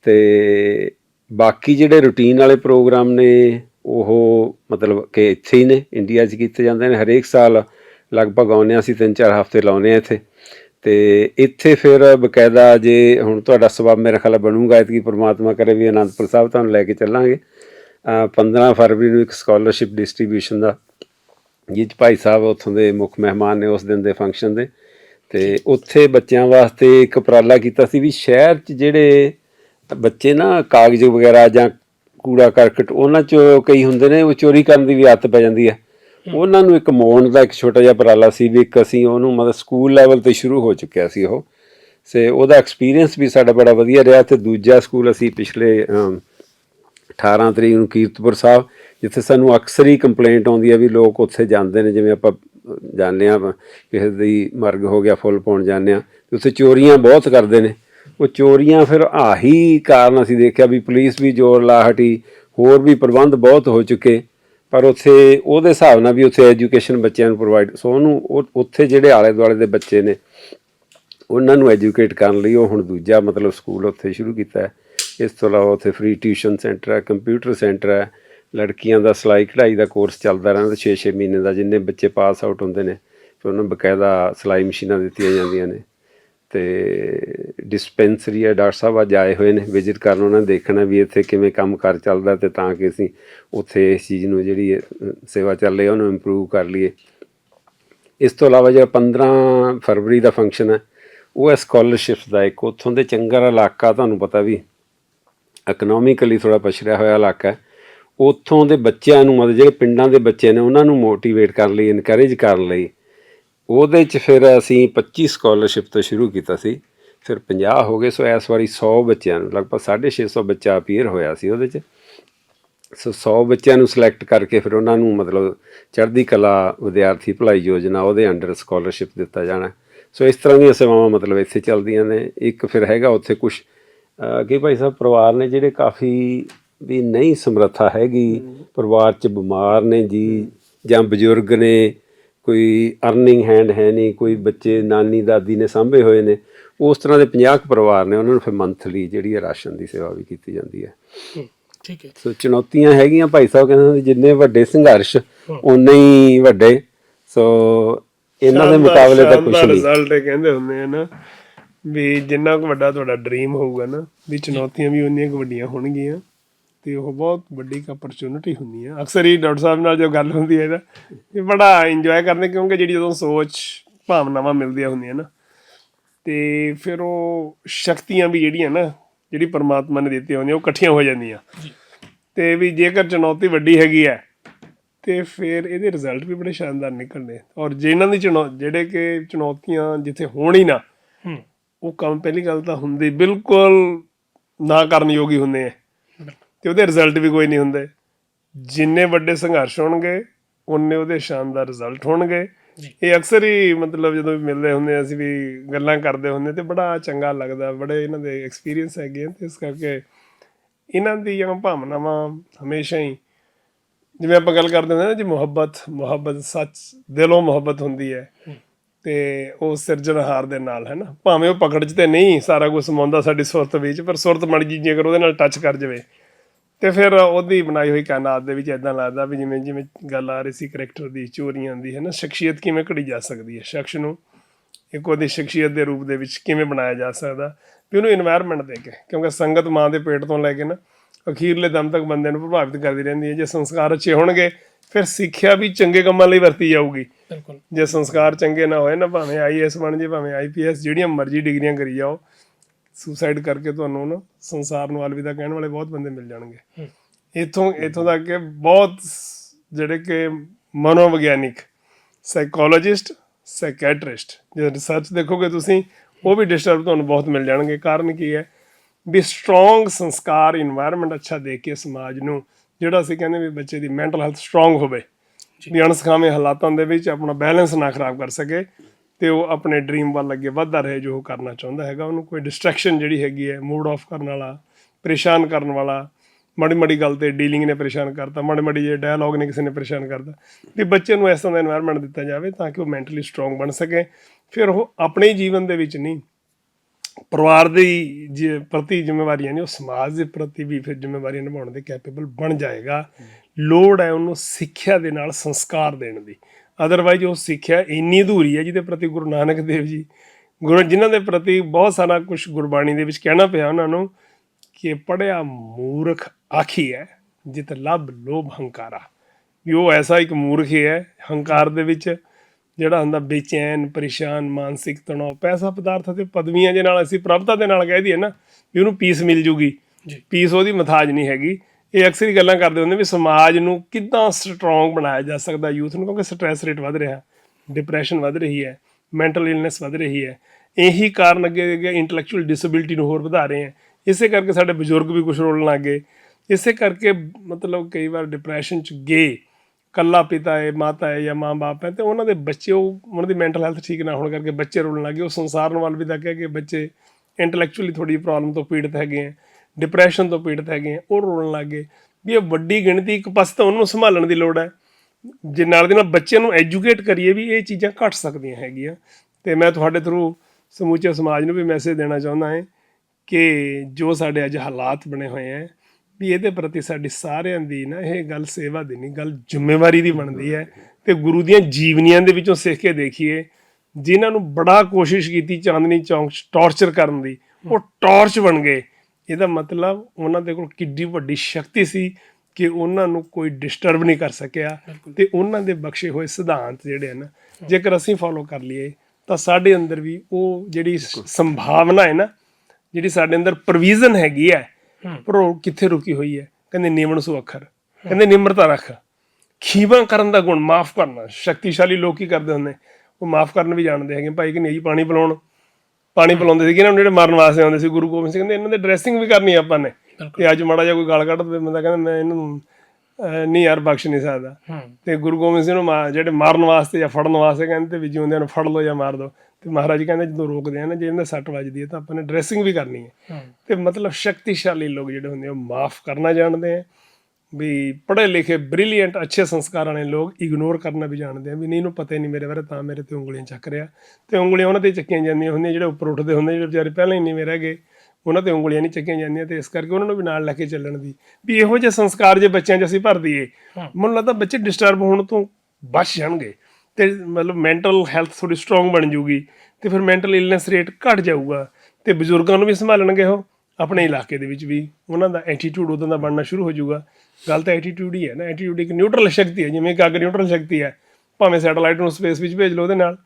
ਤੇ ਬਾਕੀ ਜਿਹੜੇ ਰੂਟੀਨ ਵਾਲੇ ਪ੍ਰੋਗਰਾਮ ਨੇ, ਉਹ ਮਤਲਬ ਕਿ ਇੱਥੇ ਹੀ ਨੇ ਇੰਡੀਆ 'ਚ ਕੀਤੇ ਜਾਂਦੇ ਨੇ। ਹਰੇਕ ਸਾਲ ਲਗਭਗ ਆਉਂਦੇ ਹਾਂ ਅਸੀਂ, ਤਿੰਨ ਚਾਰ ਹਫ਼ਤੇ ਲਾਉਂਦੇ ਹਾਂ ਇੱਥੇ। ਤੇ ਇੱਥੇ ਫਿਰ ਬਕਾਇਦਾ ਜੇ ਹੁਣ ਤੁਹਾਡਾ ਸਬਬ ਮੇਰੇ ਖਿਆਲ ਬਣੂਗਾ ਇਤਕੀ ਪ੍ਰਮਾਤਮਾ ਕਰੇ ਵੀ ਅਨੰਦਪੁਰ ਸਾਹਿਬ ਤੁਹਾਨੂੰ ਲੈ ਕੇ ਚੱਲਾਂਗੇ। 15 ਫਰਵਰੀ ਨੂੰ ਇੱਕ ਸਕਾਲਰਸ਼ਿਪ ਡਿਸਟ੍ਰੀਬਿਊਸ਼ਨ ਦਾ ਜਿਹ 'ਚ ਭਾਈ ਸਾਹਿਬ ਉੱਥੋਂ ਦੇ ਮੁੱਖ ਮਹਿਮਾਨ ਨੇ ਉਸ ਦਿਨ ਦੇ ਫੰਕਸ਼ਨ ਦੇ। ਤੇ ਉੱਥੇ ਬੱਚਿਆਂ ਵਾਸਤੇ ਇੱਕ ਉਪਰਾਲਾ ਕੀਤਾ ਸੀ ਵੀ ਸ਼ਹਿਰ 'ਚ ਜਿਹੜੇ ਬੱਚੇ ਨਾ ਕਾਗਜ਼ ਵਗੈਰਾ ਜਾਂ ਕੂੜਾ ਕਰਕਟ ਉਹਨਾਂ 'ਚ ਕਈ ਹੁੰਦੇ ਨੇ ਉਹ ਚੋਰੀ ਕਰਨ ਦੀ ਵੀ ਆਦਤ ਪੈ ਜਾਂਦੀ ਹੈ। ਉਹਨਾਂ ਨੂੰ ਇੱਕ ਮੋੜਨ ਦਾ ਇੱਕ ਛੋਟਾ ਜਿਹਾ ਉਪਰਾਲਾ ਸੀ ਵੀ ਇੱਕ ਅਸੀਂ ਉਹਨੂੰ ਮਤਲਬ ਸਕੂਲ ਲੈਵਲ ਤੇ ਸ਼ੁਰੂ ਹੋ ਚੁੱਕਿਆ ਸੀ ਉਹ। ਸੇ ਉਹਦਾ ਐਕਸਪੀਰੀਅੰਸ ਵੀ ਸਾਡਾ ਬੜਾ ਵਧੀਆ ਰਿਹਾ ਤੇ ਦੂਜਾ ਸਕੂਲ ਅਸੀਂ ਪਿਛਲੇ 18 ਤਰੀਕ ਨੂੰ ਕੀਰਤਪੁਰ ਸਾਹਿਬ ਜਿੱਥੇ ਸਾਨੂੰ ਅਕਸਰ ਹੀ ਕੰਪਲੇਂਟ ਆਉਂਦੀ ਹੈ ਵੀ ਲੋਕ ਉੱਥੇ ਜਾਂਦੇ ਨੇ ਜਿਵੇਂ ਆਪਾਂ ਅਹ, ਜਾਂਦੇ ਆ ਕਿਸੇ ਦੀ ਮਰਗ ਹੋ ਗਿਆ ਫੁੱਲ ਪਾਉਣ ਜਾਂਦੇ ਆ ਤੇ ਉੱਥੇ ਚੋਰੀਆਂ ਬਹੁਤ ਕਰਦੇ ਨੇ। ਉਹ ਚੋਰੀਆਂ ਫਿਰ ਆਹੀ ਕਾਰਨ ਅਸੀਂ ਦੇਖਿਆ ਵੀ ਪੁਲਿਸ ਵੀ ਜ਼ੋਰ ਲਾ ਹਟੀ ਹੋਰ ਵੀ ਪ੍ਰਬੰਧ ਬਹੁਤ ਹੋ ਚੁੱਕੇ ਪਰ ਉੱਥੇ ਉਹਦੇ ਹਿਸਾਬ ਨਾਲ ਵੀ ਉੱਥੇ ਐਜੂਕੇਸ਼ਨ ਬੱਚਿਆਂ ਨੂੰ ਪ੍ਰੋਵਾਈਡ ਸੋ ਉਹਨੂੰ ਉਹ- ਉੱਥੇ ਜਿਹੜੇ ਆਲੇ ਦੁਆਲੇ ਦੇ ਬੱਚੇ ਨੇ ਉਹਨਾਂ ਨੂੰ ਐਜੂਕੇਟ ਕਰਨ ਲਈ ਉਹ ਹੁਣ ਦੂਜਾ ਮਤਲਬ ਸਕੂਲ ਉੱਥੇ ਸ਼ੁਰੂ ਕੀਤਾ ਹੈ। ਇਸ ਤੋਂ ਇਲਾਵਾ ਉੱਥੇ ਫ੍ਰੀ ਟਿਊਸ਼ਨ ਸੈਂਟਰ ਹੈ ਕੰਪਿਊਟਰ ਸੈਂਟਰ ਹੈ। ਲੜਕੀਆਂ ਦਾ ਸਿਲਾਈ ਕਢਾਈ ਦਾ ਕੋਰਸ ਚੱਲਦਾ ਰਹਿੰਦਾ 6-6 ਮਹੀਨੇ ਦਾ, ਜਿੰਨੇ ਬੱਚੇ ਪਾਸ ਆਊਟ ਹੁੰਦੇ ਨੇ ਫਿਰ ਉਹਨਾਂ ਨੂੰ ਬਕਾਇਦਾ ਸਿਲਾਈ ਮਸ਼ੀਨਾਂ ਦਿੱਤੀਆਂ ਜਾਂਦੀਆਂ ਨੇ। ਤੇ ਡਿਸਪੈਂਸਰੀ ਹੈ, ਡਾਕਟਰ ਸਾਹਿਬ ਅੱਜ ਆਏ ਹੋਏ ਨੇ ਵਿਜ਼ਿਟ ਕਰਨ, ਉਹਨਾਂ ਨੇ ਦੇਖਣਾ ਵੀ ਇੱਥੇ ਕਿਵੇਂ ਕੰਮ ਕਾਰ ਚੱਲਦਾ ਤੇ ਤਾਂ ਕਿ ਅਸੀਂ ਉੱਥੇ ਇਸ ਚੀਜ਼ ਨੂੰ ਜਿਹੜੀ ਸੇਵਾ ਚੱਲ ਰਹੀ ਹੈ, ਉਹਨੂੰ ਇੰਪਰੂਵ ਕਰ ਲਈਏ। ਇਸ ਤੋਂ ਇਲਾਵਾ ਜਿਹੜਾ 15 ਫਰਵਰੀ ਦਾ ਫੰਕਸ਼ਨ ਹੈ, ਉਹ ਹੈ ਸਕਾਲਰਸ਼ਿਪਸ ਦਾ ਇੱਕ, ਉੱਥੋਂ ਦੇ ਚੰਗਾ ਇਲਾਕਾ ਤੁਹਾਨੂੰ ਪਤਾ ਵੀ ਇਕਨੋਮਿਕਲੀ ਥੋੜਾ ਪਛੜਿਆ ਹੋਇਆ ਇਲਾਕਾ ਹੈ, ਉੱਥੋਂ ਦੇ ਬੱਚਿਆਂ ਨੂੰ, ਮਤਲਬ ਜਿਹੜੇ ਪਿੰਡਾਂ ਦੇ ਬੱਚੇ ਨੇ, ਉਹਨਾਂ ਨੂੰ ਮੋਟੀਵੇਟ ਕਰਨ ਲਈ ਇਨਕਰੇਜ ਕਰਨ ਲਈ, ਉਹਦੇ ਚ ਫਿਰ ਅਸੀਂ 25 ਸਕਾਲਰਸ਼ਿਪ ਤੋਂ ਸ਼ੁਰੂ ਕੀਤਾ ਸੀ, ਫਿਰ 50 ਹੋ ਗਏ, ਸੋ ਇਸ ਵਾਰੀ 100 ਬੱਚਿਆਂ ਨੂੰ, ਲਗਭਗ 650 ਬੱਚਾ ਅਪੀਅਰ ਹੋਇਆ ਸੀ ਉਹਦੇ ਚ। ਸੋ 100 ਬੱਚਿਆਂ ਨੂੰ ਸਿਲੈਕਟ ਕਰਕੇ ਫਿਰ ਉਹਨਾਂ ਨੂੰ, ਮਤਲਬ ਚੜ੍ਹਦੀ ਕਲਾ ਵਿਦਿਆਰਥੀ ਭਲਾਈ ਯੋਜਨਾ ਉਹਦੇ ਅੰਡਰ ਸਕਾਲਰਸ਼ਿਪ ਦਿੱਤਾ ਜਾਣਾ। ਸੋ ਇਸ ਤਰ੍ਹਾਂ ਦੀਆਂ ਸੇਵਾਵਾਂ ਮਤਲਬ ਇੱਥੇ ਚੱਲਦੀਆਂ ਨੇ, ਇੱਕ ਫਿਰ ਹੈਗਾ ਉੱਥੇ ਕੁਝ ਕਿ ਭਾਈ ਸਾਹਿਬ ਪਰਿਵਾਰ ਨੇ ਜਿਹੜੇ ਕਾਫੀ ਵੀ ਨਹੀਂ ਸਮਰੱਥਾ ਹੈਗੀ ਪਰਿਵਾਰ 'ਚ ਬਿਮਾਰ ਨੇ ਜੀ ਜਾਂ ਬਜ਼ੁਰਗ ਨੇ ਕੋਈ ਅਰਨਿੰਗ ਹੈਂਡ ਹੈ ਨਹੀਂ ਕੋਈ ਬੱਚੇ ਨਾਨੀ ਦਾਦੀ ਨੇ ਸਾਂਭੇ ਹੋਏ ਨੇ ਉਸ ਤਰ੍ਹਾਂ ਦੇ 50 ਕੁ ਪਰਿਵਾਰ ਨੇ ਉਹਨਾਂ ਨੂੰ ਫਿਰ ਮੰਥਲੀ ਜਿਹੜੀ ਹੈ ਰਾਸ਼ਨ ਦੀ ਸੇਵਾ ਵੀ ਕੀਤੀ ਜਾਂਦੀ ਹੈ। ਠੀਕ ਹੈ। ਸੋ ਚੁਣੌਤੀਆਂ ਹੈਗੀਆਂ ਭਾਈ ਸਾਹਿਬ ਕਹਿੰਦੇ ਨੇ ਜਿੰਨੇ ਵੱਡੇ ਸੰਘਰਸ਼ ਉਨੇ ਹੀ ਵੱਡੇ। ਸੋ ਇਹਨਾਂ ਦੇ ਮੁਕਾਬਲੇ ਤਾਂ ਕੁਝ ਨਹੀਂ। ਰਿਜ਼ਲਟ ਕਹਿੰਦੇ ਹੁੰਦੇ ਆ ਨਾ ਵੀ ਜਿੰਨਾ ਕੁ ਵੱਡਾ ਤੁਹਾਡਾ ਡ੍ਰੀਮ ਹੋਊਗਾ ਨਾ ਵੀ ਚੁਣੌਤੀਆਂ ਵੀ ਉਨੀਆਂ ਕੁ ਵੱਡੀਆਂ ਹੋਣਗੀਆਂ ਤੇ ਉਹ ਬਹੁਤ ਵੱਡੀ ਇੱਕ ਅਪਰਚੂਨਿਟੀ ਹੁੰਦੀ ਹੈ ਅਕਸਰ ਹੀ ਡਾਕਟਰ ਸਾਹਿਬ ਨਾਲ ਜੋ ਗੱਲ ਹੁੰਦੀ ਹੈ ਨਾ ਇਹ ਬੜਾ ਇੰਜੋਏ ਕਰਦੇ ਕਿਉਂਕਿ ਜਿਹੜੀ ਜਦੋਂ ਸੋਚ ਭਾਵਨਾਵਾਂ ਮਿਲਦੀਆਂ ਹੁੰਦੀਆਂ ਨਾ। ਤੇ ਫਿਰ ਉਹ ਸ਼ਕਤੀਆਂ ਵੀ ਜਿਹੜੀਆਂ ਨਾ ਜਿਹੜੀ ਪਰਮਾਤਮਾ ਨੇ ਦਿੱਤੀਆਂ ਹੁੰਦੀਆਂ ਉਹ ਇਕੱਠੀਆਂ ਹੋ ਜਾਂਦੀਆਂ। ਤੇ ਵੀ ਜੇਕਰ ਚੁਣੌਤੀ ਵੱਡੀ ਹੈਗੀ ਹੈ ਤੇ ਫਿਰ ਇਹਦੇ ਰਿਜ਼ਲਟ ਵੀ ਬੜੇ ਸ਼ਾਨਦਾਰ ਨਿਕਲਣੇ ਔਰ ਜਿਨ੍ਹਾਂ ਦੀ ਚੁਣੌ ਜਿਹੜੇ ਕਿ ਚੁਣੌਤੀਆਂ ਜਿੱਥੇ ਹੋਣ ਹੀ ਨਾ ਉਹ ਕੰਮ ਪਹਿਲੀ ਗੱਲ ਤਾਂ ਹੁੰਦੇ ਬਿਲਕੁਲ ਨਾ ਕਰਨ ਯੋਗੀ ਹੁੰਦੇ ਆ। ਤੇ ਉਹਦੇ ਰਿਜ਼ਲਟ ਵੀ ਕੋਈ ਨਹੀਂ ਹੁੰਦੇ। ਜਿੰਨੇ ਵੱਡੇ ਸੰਘਰਸ਼ ਹੋਣਗੇ ਉਨੇ ਉਹਦੇ ਸ਼ਾਨਦਾਰ ਰਿਜ਼ਲਟ ਹੋਣਗੇ। ਇਹ ਅਕਸਰ ਹੀ ਮਤਲਬ ਜਦੋਂ ਵੀ ਮਿਲਦੇ ਹੁੰਦੇ ਅਸੀਂ ਵੀ ਗੱਲਾਂ ਕਰਦੇ ਹੁੰਦੇ ਤੇ ਬੜਾ ਚੰਗਾ ਲੱਗਦਾ ਬੜੇ ਇਹਨਾਂ ਦੇ ਐਕਸਪੀਰੀਅੰਸ ਹੈਗੇ ਤੇ ਇਸ ਕਰਕੇ ਇਹਨਾਂ ਦੀਆਂ ਭਾਵਨਾਵਾਂ ਹਮੇਸ਼ਾ ਹੀ ਜਿਵੇਂ ਆਪਾਂ ਗੱਲ ਕਰਦੇ ਹੁੰਦੇ ਨਾ ਜੀ ਮੁਹੱਬਤ ਮੁਹੱਬਤ ਸੱਚ ਦਿਲੋਂ ਮੁਹੱਬਤ ਹੁੰਦੀ ਹੈ। ਤੇ ਉਹ ਸਿਰਜਣਹਾਰ ਦੇ ਨਾਲ, ਹੈ ਨਾ? ਭਾਵੇਂ ਉਹ ਪਕੜ 'ਚ ਤੇ ਨਹੀਂ ਸਾਰਾ ਕੁਝ ਸਮਾਉਂਦਾ ਸਾਡੀ ਸੁਰਤ ਵਿੱਚ, ਪਰ ਸੁਰਤ ਮੜ ਜੀ ਜੇਕਰ ਉਹਦੇ ਨਾਲ ਟੱਚ ਕਰ ਜਾਵੇ, ਤੇ ਫਿਰ ਉਹਦੀ ਬਣਾਈ ਹੋਈ ਕਾਇਨਾਤ ਦੇ ਵਿੱਚ ਇਦਾਂ ਲੱਗਦਾ ਵੀ ਜਿਵੇਂ ਜਿਵੇਂ ਗੱਲ ਆ ਰਹੀ ਸੀ ਕੈਰੈਕਟਰ ਦੀ, ਚੋਰੀਆਂ ਦੀ, ਹੈ ਨਾ? ਸ਼ਖਸੀਅਤ ਕਿਵੇਂ ਘੜੀ ਜਾ ਸਕਦੀ ਹੈ? ਸ਼ਖਸ ਨੂੰ ਇੱਕ ਉਹਦੀ ਸ਼ਖਸੀਅਤ ਦੇ ਰੂਪ ਦੇ ਵਿੱਚ ਕਿਵੇਂ ਬਣਾਇਆ ਜਾ ਸਕਦਾ? ਵੀ ਉਹਨੂੰ এনवायरमेंट ਦੇ ਕੇ, ਕਿਉਂਕਿ ਸੰਗਤ ਮਾਂ ਦੇ ਪੇਟ ਤੋਂ ਲੈ ਕੇ ਨਾ, ਅਖੀਰਲੇ ਦਮ ਤੱਕ ਬੰਦੇ ਨੂੰ ਪ੍ਰਭਾਵਿਤ ਕਰਦੀ ਰਹਿੰਦੀ ਹੈ। ਜੇ ਸੰਸਕਾਰ ਅੱਛੇ ਹੋਣਗੇ, ਫਿਰ ਸਿੱਖਿਆ ਵੀ ਚੰਗੇ ਕੰਮਾਂ ਲਈ ਵਰਤੀ ਜਾਊਗੀ। ਬਿਲਕੁਲ। ਜੇ ਸੰਸਕਾਰ ਚੰਗੇ ਨਾ ਹੋਏ ਨਾ ਭਾਵੇਂ ਆਈਐਸ ਬਣ ਜੇ ਭਾਵੇਂ ਆਈਪੀਐਸ ਜਿਹੜੀਆਂ ਮਰਜ਼ੀ ਡਿਗਰੀਆਂ ਕਰੀ ਜਾਓ ਸੁਸਾਈਡ ਕਰਕੇ ਤੁਹਾਨੂੰ ਨਾ ਸੰਸਾਰ ਨੂੰ ਅਲਵਿਦਾ ਕਹਿਣ ਵਾਲੇ ਬਹੁਤ ਬੰਦੇ ਮਿਲ ਜਾਣਗੇ। ਇਥੋਂ ਇਥੋਂ ਤੱਕ ਕਿ ਬਹੁਤ ਜਿਹੜੇ ਕਿ ਮਨੋਵਿਗਿਆਨਿਕ ਸਾਈਕੋਲੋਜਿਸਟ ਸਾਈਕੈਟ੍ਰਿਸਟ ਜੇ ਰਿਸਰਚ ਦੇਖੋਗੇ ਤੁਸੀਂ ਉਹ ਵੀ ਡਿਸਟਰਬ ਤੁਹਾਨੂੰ ਬਹੁਤ ਮਿਲ ਜਾਣਗੇ। ਕਾਰਨ ਕੀ ਹੈ? ਵੀ ਸਟਰੋਂਗ ਸੰਸਕਾਰ এনवायरमेंट ਅੱਛਾ ਦੇ ਕੇ ਸਮਾਜ ਨੂੰ ਜਿਹੜਾ ਅਸੀਂ ਕਹਿੰਦੇ ਵੀ ਬੱਚੇ ਦੀ ਮੈਂਟਲ ਹੈਲਥ ਸਟਰੋਂਗ ਹੋਵੇ। ਵੀ ਅਣਸਖਾਵੇਂ ਹਾਲਾਤਾਂ ਦੇ ਵਿੱਚ ਆਪਣਾ ਬੈਲੈਂਸ ਨਾ ਖਰਾਬ ਕਰ ਸਕੇ ਤੇ ਉਹ ਆਪਣੇ ਡ੍ਰੀਮ ਵੱਲ ਅੱਗੇ ਵਧਦਾ ਰਹੇ ਜੋ ਉਹ ਕਰਨਾ ਚਾਹੁੰਦਾ ਹੈਗਾ। ਉਹਨੂੰ ਕੋਈ ਡਿਸਟਰੈਕਸ਼ਨ ਜਿਹੜੀ ਹੈਗੀ ਹੈ ਮੂਡ ਆਫ ਕਰਨ ਵਾਲਾ, ਪਰੇਸ਼ਾਨ ਕਰਨ ਵਾਲਾ, ਮਾੜੀ ਮਾੜੀ ਗੱਲ ਤੇ ਡੀਲਿੰਗ ਨੇ ਪਰੇਸ਼ਾਨ ਕਰਤਾ, ਮਾੜੀ ਮਾੜੀ ਜੇ ਡਾਇਲੌਗ ਨੇ ਕਿਸੇ ਨੇ ਪਰੇਸ਼ਾਨ ਕਰਤਾ ਤੇ ਬੱਚੇ ਨੂੰ ਇਸ ਤਰ੍ਹਾਂ ਦਾ এনवायरमेंट ਦਿੱਤਾ ਜਾਵੇ ਤਾਂ ਕਿ ਉਹ ਮੈਂਟਲੀ ਸਟਰੋਂਗ ਬਣ ਸਕੇ। ਫਿਰ ਉਹ ਆਪਣੇ ਜੀਵਨ ਦੇ ਵਿੱਚ ਨਹੀਂ, ਪਰਿਵਾਰ ਦੀ ਪ੍ਰਤੀ ਜ਼ਿੰਮੇਵਾਰੀਆਂ ਨਹੀਂ ਉਹ ਸਮਾਜ ਦੇ ਪ੍ਰਤੀ ਵੀ ਫਿਰ ਜ਼ਿੰਮੇਵਾਰੀਆਂ ਨਿਭਾਉਣ ਦੇ ਕੈਪੇਬਲ ਬਣ ਜਾਏਗਾ। ਲੋੜ ਹੈ ਉਹਨੂੰ ਸਿੱਖਿਆ ਦੇ ਨਾਲ ਸੰਸਕਾਰ ਦੇਣ ਦੀ। ਅਦਰਵਾਈਜ਼ ਉਹ ਸਿੱਖਿਆ ਇੰਨੀ ਅਧੂਰੀ ਹੈ ਜਿਹਦੇ ਪ੍ਰਤੀ ਗੁਰੂ ਨਾਨਕ ਦੇਵ ਜੀ ਗੁਰੂ ਜਿਨ੍ਹਾਂ ਦੇ ਪ੍ਰਤੀ ਬਹੁਤ ਸਾਰਾ ਕੁਝ ਗੁਰਬਾਣੀ ਦੇ ਵਿੱਚ ਕਹਿਣਾ ਪਿਆ ਉਹਨਾਂ ਨੂੰ ਕਿ ਪੜਿਆ ਮੂਰਖ ਆਖੀ ਹੈ ਜਿਤ ਲਬ ਲੋਭ ਹੰਕਾਰਾ। ਵੀ ਉਹ ਐਸਾ ਇੱਕ ਮੂਰਖ ਹੀ ਹੈ ਹੰਕਾਰ ਦੇ ਵਿੱਚ ਜਿਹੜਾ ਹੁੰਦਾ ਬੇਚੈਨ ਪਰੇਸ਼ਾਨ ਮਾਨਸਿਕ ਤਣਾਅ ਪੈਸਾ ਪਦਾਰਥ ਅਤੇ ਪਦਵੀਆਂ ਦੇ ਨਾਲ ਅਸੀਂ ਪ੍ਰਭਤਾ ਦੇ ਨਾਲ ਕਹਿ ਦਈਏ ਨਾ ਵੀ ਉਹਨੂੰ ਪੀਸ ਮਿਲ ਜੂਗੀ। ਪੀਸ ਉਹਦੀ ਮਥਾਜ ਨਹੀਂ ਹੈਗੀ। ਇਹ ਅਕਸਰ ਹੀ ਗੱਲਾਂ ਕਰਦੇ ਹੁੰਦੇ ਵੀ ਸਮਾਜ ਨੂੰ ਕਿੱਦਾਂ ਸਟਰੋਂਗ ਬਣਾਇਆ ਜਾ ਸਕਦਾ ਯੂਥ ਨੂੰ, ਕਿਉਂਕਿ ਸਟ੍ਰੈਸ ਰੇਟ ਵੱਧ ਰਿਹਾ ਡਿਪਰੈਸ਼ਨ ਵੱਧ ਰਹੀ ਹੈ ਮੈਂਟਲ ਇਲਨੈਸ ਵੱਧ ਰਹੀ ਹੈ, ਇਹੀ ਕਾਰਨ ਅੱਗੇ ਅੱਗੇ ਇੰਟੈਲੈਕਚੁਅਲ ਡਿਸੇਬਿਲਿਟੀ ਨੂੰ ਹੋਰ ਵਧਾ ਰਹੇ ਹੈ। ਇਸੇ ਕਰਕੇ ਸਾਡੇ ਬਜ਼ੁਰਗ ਵੀ ਕੁਝ ਰੋਲਣ ਲੱਗ ਗਏ। ਇਸੇ ਕਰਕੇ ਮਤਲਬ ਕਈ ਵਾਰ ਡਿਪਰੈਸ਼ਨ ਚ ਗਏ, ਕੱਲਾ ਪਿਤਾ ਹੈ, ਮਾਤਾ ਹੈ ਜਾਂ ਮਾਂ-ਬਾਪ ਹੈ, ਤੇ ਉਹਨਾਂ ਦੇ ਬੱਚੇ ਉਹ, ਉਹਨਾਂ ਦੀ ਮੈਂਟਲ ਹੈਲਥ ਠੀਕ ਨਾ ਹੋਣ ਕਰਕੇ ਬੱਚੇ ਰੋਣ ਲੱਗੇ ਉਹ ਸੰਸਾਰ ਨੂੰ ਵੱਲ ਵੀ ਤੱਕਿਆ ਕਿ ਬੱਚੇ ਇੰਟੈਲੈਕਚੁਅਲੀ ਥੋੜੀ ਪ੍ਰੋਬਲਮ ਤੋਂ ਪੀੜਤ ਹੈਗੇ ਆ ਡਿਪਰੈਸ਼ਨ ਤੋਂ ਪੀੜਤ ਹੈਗੇ ਆ ਉਹ ਰੋਣ ਲੱਗੇ ਵੀ ਇਹ ਵੱਡੀ ਗਿਣਤੀ ਇੱਕ ਪਾਸੇ ਤਾਂ ਉਹਨੂੰ ਸੰਭਾਲਣ ਦੀ ਲੋੜ ਹੈ। ਜੇ ਨਾਲ ਦੀ ਨਾਲ ਬੱਚਿਆਂ ਨੂੰ ਐਜੂਕੇਟ ਕਰੀਏ ਵੀ ਇਹ ਚੀਜ਼ਾਂ ਘਟ ਸਕਦੀਆਂ ਹੈਗੀਆਂ। ਤੇ ਮੈਂ ਤੁਹਾਡੇ ਥਰੂ ਸਮੂਚੇ ਸਮਾਜ ਨੂੰ ਵੀ ਮੈਸੇਜ ਦੇਣਾ ਚਾਹੁੰਦਾ ਹਾਂ ਕਿ ਜੋ ਸਾਡੇ ਅੱਜ ਹਾਲਾਤ ਬਣੇ ਹੋਏ ਹੈ ਵੀ ਇਹਦੇ ਪ੍ਰਤੀ ਸਾਡੀ ਸਾਰਿਆਂ ਦੀ ਨਾ ਇਹ ਗੱਲ ਸੇਵਾ ਦੀ ਨਹੀਂ ਗੱਲ ਜ਼ਿੰਮੇਵਾਰੀ ਦੀ ਬਣਦੀ ਹੈ। ਤੇ ਗੁਰੂ ਦੀਆਂ ਜੀਵਨੀਆਂ ਦੇ ਵਿੱਚੋਂ ਸਿੱਖ ਕੇ ਦੇਖੀਏ ਜਿਨ੍ਹਾਂ ਨੂੰ ਬੜਾ ਕੋਸ਼ਿਸ਼ ਕੀਤੀ ਚਾਂਦਨੀ ਚੌਂਕ ਟਾਰਚਰ ਕਰਨ ਦੀ ਉਹ ਟਾਰਚ ਬਣ ਗਏ। ਇਹਦਾ ਮਤਲਬ ਉਹਨਾਂ ਦੇ ਕੋਲ ਕਿੱਡੀ ਵੱਡੀ ਸ਼ਕਤੀ ਸੀ ਕਿ ਉਹਨਾਂ ਨੂੰ ਕੋਈ ਡਿਸਟਰਬ ਨਹੀਂ ਕਰ ਸਕਿਆ ਤੇ ਉਹਨਾਂ ਦੇ ਬਖਸ਼ੇ ਹੋਏ ਸਿਧਾਂਤ ਜਿਹੜੇ ਹਨ ਜੇਕਰ ਅਸੀਂ ਫੋਲੋ ਕਰ ਲਈਏ ਤਾਂ ਸਾਡੇ ਅੰਦਰ ਵੀ ਉਹ ਜਿਹੜੀ ਸੰਭਾਵਨਾ ਹੈ ਨਾ ਜਿਹੜੀ ਸਾਡੇ ਅੰਦਰ ਪ੍ਰੋਵੀਜ਼ਨ ਹੈਗੀ ਹੈ ਪਰ ਉਹ ਕਿੱਥੇ ਰੁਕੀ ਹੋਈ ਹੈ? ਕਹਿੰਦੇ ਨਿਮਣ ਸੋ ਅੱਖਰ। ਕਹਿੰਦੇ ਨਿਮਰਤਾ ਰੱਖ। ਖੀਵਾ ਕਰਨ ਦਾ ਗੁਣ ਮਾਫ ਕਰਨਾ। ਸ਼ਕਤੀਸ਼ਾਲੀ ਲੋਕ ਕੀ ਕਰਦੇ ਹੁੰਦੇ? ਉਹ ਮਾਫ ਕਰਨ ਵੀ ਜਾਣਦੇ ਹੈਗੇ ਭਾਈ ਕਿ ਨਹੀਂ ਪਾਣੀ ਪਿਲਾਉਣ। ਪਾਣੀ ਪਿਲਾਉਂਦੇ ਸੀਗੇ ਨਾ ਜਿਹੜੇ ਮਰਨ ਵਾਸਤੇ ਆਉਂਦੇ ਸੀ ਗੁਰੂ ਗੋਬਿੰਦ ਸਿੰਘ ਕਹਿੰਦੇ ਇਹਨਾਂ ਦੇ ਡਰੈਸਿੰਗ ਵੀ ਕਰਨੀ ਆਪਾਂ ਨੇ। ਤੇ ਅੱਜ ਮਾੜਾ ਜਿਹਾ ਕੋਈ ਗਾਲ ਕੱਢ ਦਵੇ ਬੰਦਾ ਕਹਿੰਦਾ ਮੈਂ ਇਹਨੂੰ ਨਹੀਂ ਯਾਰ ਬਖਸ਼ ਨਹੀਂ ਸਕਦਾ। ਤੇ ਗੁਰੂ ਗੋਬਿੰਦ ਸਿੰਘ ਨੂੰ ਮਾ- ਜਿਹੜੇ ਮਾਰਨ ਵਾਸਤੇ ਜਾਂ ਫੜਨ ਵਾਸਤੇ ਕਹਿੰਦੇ ਤੇ ਵੀ ਜਿਉਂਦਿਆਂ ਨੂੰ ਫੜ ਲਓ ਜਾਂ ਮਾਰ ਦਿਓ। ਤੇ ਮਹਾਰਾਜ ਕਹਿੰਦੇ ਜਦੋਂ ਰੋਕਦੇ ਆ ਨਾ ਜੇ ਇਹਨਾਂ ਦੇ ਸੱਟ ਵੱਜਦੀ ਹੈ ਤਾਂ ਆਪਾਂ ਨੇ ਡਰੈਸਿੰਗ ਵੀ ਕਰਨੀ ਹੈ। ਤੇ ਮਤਲਬ ਸ਼ਕਤੀਸ਼ਾਲੀ ਲੋਕ ਜਿਹੜੇ ਹੁੰਦੇ ਆ ਉਹ ਮਾਫ ਕਰਨਾ ਜਾਣਦੇ ਆ। ਵੀ ਪੜ੍ਹੇ ਲਿਖੇ ਬ੍ਰਿਲੀਅੰਟ ਅੱਛੇ ਸੰਸਕਾਰ ਵਾਲੇ ਲੋਕ ਇਗਨੋਰ ਕਰਨਾ ਵੀ ਜਾਣਦੇ ਆ ਵੀ ਨਹੀਂ ਇਹਨੂੰ ਪਤਾ ਹੀ ਨਹੀਂ ਮੇਰੇ ਬਾਰੇ ਤਾਂ ਮੇਰੇ ਤੇ ਉਂਗਲੀਆਂ ਚੱਕ ਰਿਹਾ। ਤੇ ਉਂਗਲੀਆਂ ਉਹਨਾਂ ਤੇ ਚੱਕੀਆਂ ਜਾਂਦੀਆਂ ਹੁੰਦੀਆਂ ਜਿਹੜੇ ਉੱਪਰ ਉੱਠਦੇ ਹੁੰਦੇ ਜਿਹੜੇ ਵਿਚਾਰੇ ਪਹਿਲਾਂ ਹੀ ਨੀਵੇਂ ਰਹਿ ਗਏ ਉਹਨਾਂ ਤੇ ਉਂਗਲੀਆਂ ਨਹੀਂ ਚੱਕੀਆਂ ਜਾਂਦੀਆਂ ਤੇ ਇਸ ਕਰਕੇ ਉਹਨਾਂ ਨੂੰ ਵੀ ਨਾਲ ਲੈ ਕੇ ਚੱਲਣ ਦੀ। ਵੀ ਇਹੋ ਜਿਹੇ ਸੰਸਕਾਰ ਜੇ ਬੱਚਿਆਂ 'ਚ ਅਸੀਂ ਭਰ ਦਈਏ ਮੈਨੂੰ ਲੱਗਦਾ ਬੱਚੇ ਡਿਸਟਰਬ ਹੋਣ ਤੋਂ ਬਚ ਜਾਣਗੇ ਤੇ ਮਤਲਬ ਮੈਂਟਲ ਹੈਲਥ ਥੋੜੀ ਸਟਰੋਂਗ ਬਣ ਜੂਗੀ ਤੇ ਫਿਰ ਮੈਂਟਲ ਇਲਨੈਸ ਰੇਟ ਘਟ ਜਾਊਗਾ ਤੇ ਬਜ਼ੁਰਗਾਂ ਨੂੰ ਵੀ ਸੰਭਾਲਣਗੇ ਉਹ। ਆਪਣੇ ਇਲਾਕੇ ਦੇ ਵਿੱਚ ਵੀ ਉਹਨਾਂ ਦਾ ਐਟੀਟਿਊਡ ਉਦੋਂ ਦਾ ਬਣਨਾ ਸ਼ੁਰੂ ਹੋ ਜਾਊਗਾ। ਗੱਲ ਤਾਂ ਐਟੀਟਿਊਡ ਹੀ ਹੈ ਨਾ। ਐਟੀਟਿਊਡ ਇੱਕ ਨਿਊਟਰਲ ਸ਼ਕਤੀ ਹੈ। ਜਿਵੇਂ ਕਿ ਅੱਗ ਨਿਊਟਰਲ ਸ਼ਕਤੀ ਹੈ। ਭਾਵੇਂ ਸੈਟੇਲਾਈਟ ਨੂੰ ਸਪੇਸ ਵਿੱਚ ਭੇਜ ਲਓ ਉਹਦੇ ਨਾਲ